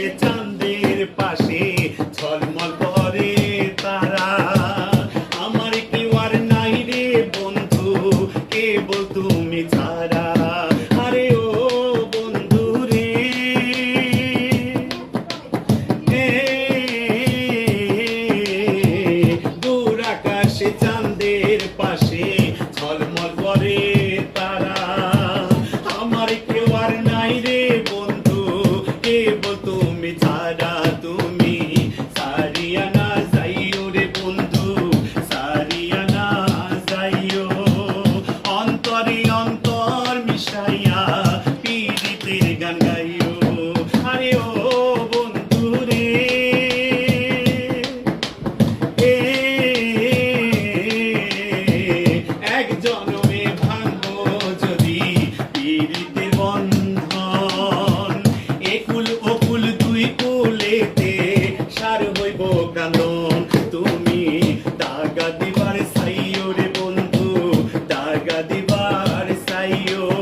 আকাশে চাঁদের পাশে ঝলমল করে তারা। আমার কি আর নাই রে বন্ধু, কেবল তুমি ছাড়া। আরে ও বন্ধু রে তুমি তুমি সারিয়া না যাইও রে বন্ধু, সারিয়া না যাইও। অন্তরে অন্তর মিশাইয়া পীড়িতের ও বন্ধু রে, এ এক যদি পীড়িতের বন্ধন। একুল ওকুল দুই কুলেতে সার হইব কানন তুমি দাগা দিবার সাইও রে বন্ধু দাগা দিবার সাইও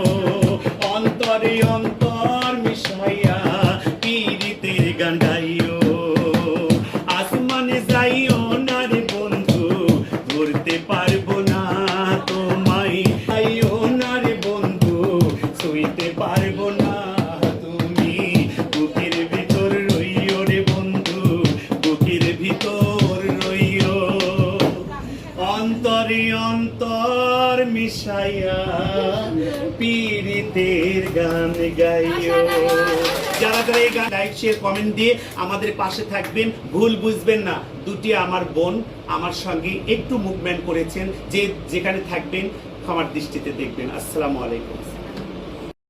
অন্তর মিশাইয়া পীড়িতের গান গাইও। যারা যারা এই গান লাইক শেয়ার কমেন্ট দিয়ে আমাদের পাশে থাকবেন, ভুল বুঝবেন না। দুটি আমার বোন, আমার সঙ্গে একটু মুভমেন্ট করেছেন, যে যেখানে থাকবেন ক্ষমার দৃষ্টিতে দেখবেন। আসসালামু আলাইকুম।